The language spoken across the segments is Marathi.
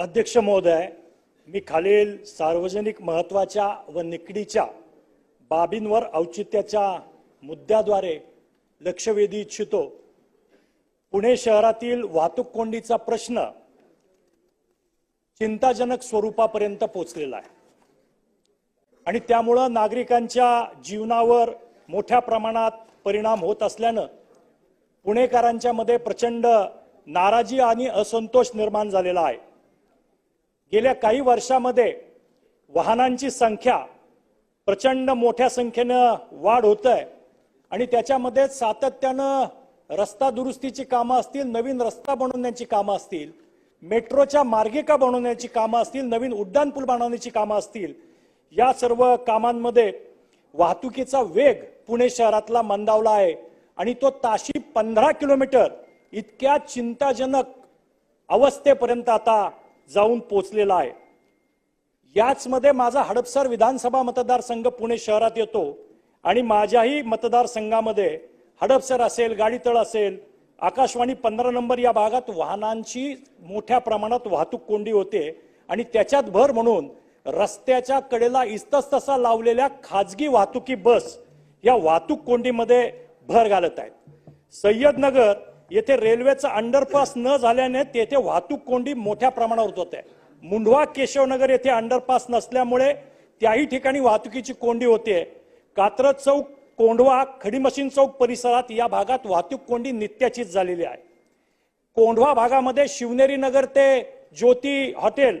अध्यक्ष महोदय मी खालील सार्वजनिक महत्त्वाच्या व निकडीच्या बाबींवर औचित्याच्या मुद्द्याद्वारे लक्ष वेधी इच्छितो. पुणे शहरातील वाहतूक कोंडीचा प्रश्न चिंताजनक स्वरूपापर्यंत पोचलेला आहे. आणि त्यामुळं नागरिकांच्या जीवनावर मोठ्या प्रमाणात परिणाम होत असल्यानं पुणेकरांच्या मध्ये प्रचंड नाराजी आणि असंतोष निर्माण झालेला आहे. गेल्या काही वर्षामध्ये वाहनांची संख्या प्रचंड मोठ्या संख्येनं वाढ होत आहे आणि त्याच्यामध्ये सातत्यानं रस्ता दुरुस्तीची कामं असतील नवीन रस्ता बनवण्याची कामं असतील मेट्रोच्या मार्गिका बनवण्याची कामं असतील नवीन उड्डाणपूल बनवण्याची कामं असतील या सर्व कामांमध्ये वाहतुकीचा वेग पुणे शहरातला मंदावला आहे. आणि तो ताशी पंधरा किलोमीटर इतक्या चिंताजनक अवस्थेपर्यंत आता जाऊन पोचलेला आहे. याचमध्ये माझा हडपसर विधानसभा मतदारसंघ पुणे शहरात येतो आणि माझ्याही मतदारसंघामध्ये हडपसर असेल गाडीतळ असेल आकाशवाणी पंधरा नंबर या भागात वाहनांची मोठ्या प्रमाणात वाहतूक कोंडी होते आणि त्याच्यात भर म्हणून रस्त्याच्या कडेला इस्तस्तसा लावलेल्या खाजगी वाहतुकी बस या वाहतूक कोंडीमध्ये भर घालत आहेत. सय्यदनगर येथे रेल्वेचं अंडरपास न झाल्याने तेथे वाहतूक कोंडी मोठ्या प्रमाणावर होत. आहे मुंढवा केशवनगर येथे अंडरपास नसल्यामुळे त्याही ठिकाणी वाहतुकीची कोंडी होते. कात्रज चौक कोंढवा खडीमशीन चौक परिसरात या भागात वाहतूक कोंडी नित्याचीच झालेली आहे. कोंढवा भागामध्ये शिवनेरी नगर ते ज्योती हॉटेल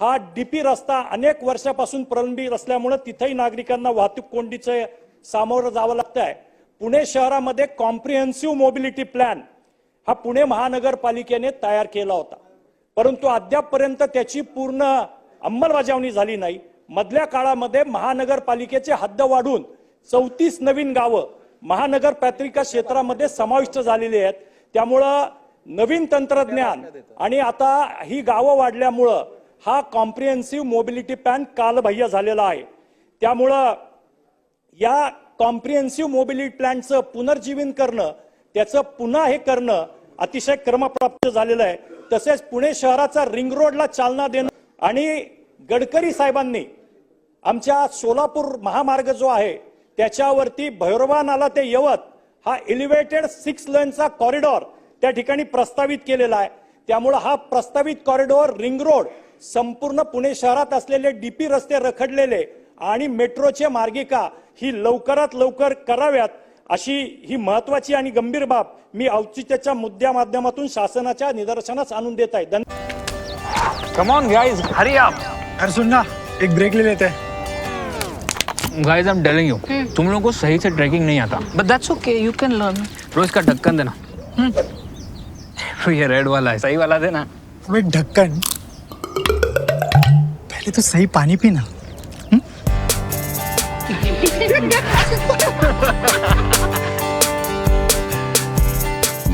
हा डीपी रस्ता अनेक वर्षापासून प्रलंबित असल्यामुळे तिथेही नागरिकांना वाहतूक कोंडीचं सामोरं जावं लागतं आहे पुणे शहरामध्ये कॉम्प्रिहेन्सिव्ह मोबिलिटी प्लॅन हा पुणे महानगरपालिकेने तयार केला होता. परंतु अद्यापपर्यंत त्याची पूर्ण अंमलबजावणी झाली नाही. मधल्या काळामध्ये महानगरपालिकेचे हद्द वाढून चौतीस नवीन गावं महानगर पत्रिका क्षेत्रामध्ये समाविष्ट झालेली आहेत. त्यामुळं नवीन तंत्रज्ञान आणि आता ही गावं वाढल्यामुळं हा कॉम्प्रिहेन्सिव्ह मोबिलिटी प्लॅन कालबाह्य झालेला आहे. त्यामुळं या कॉम्प्रिहेन्सिव्ह मोबिलिटी प्लॅनचं पुनर्जीवन करणं त्याचं पुन्हा हे करणं अतिशय क्रमप्राप्त झालेलं आहे. तसेच पुणे शहराचा रिंग रोडला चालना देणं आणि गडकरी साहेबांनी आमच्या सोलापूर महामार्ग जो आहे त्याच्यावरती भैरवा नाला ते यवत हा एलिव्हेटेड सिक्स लेनचा कॉरिडॉर त्या ठिकाणी प्रस्तावित केलेला आहे. त्यामुळं हा प्रस्तावित कॉरिडॉर रिंग रोड संपूर्ण पुणे शहरात असलेले डीपी रस्ते रखडलेले आणि मेट्रोचे मार्गिका ही लवकरात लवकर कराव्यात. अशी ही महत्वाची आणि गंभीर बाब मी औचित्याच्या मुद्द्या माध्यमातून शासनाच्या निदर्शनास आणून देत आहे. धन्यवाद कम ऑन गाइस हरी आप अरे सुन ना एक ब्रेक ले लेते. हैं guys I am telling you तुम लोगों को सही से ट्रैकिंग नहीं आता। But that's okay, you can learn. रोज का ढक्कन देना। तो ये रेड वाला है सही वाला देना। एक ढक्कन। पहले तो सही पानी पीना।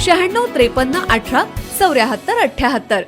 शहाण्णव त्रेपन्न अठरा चौऱ्याहत्तर अठ्याहत्तर.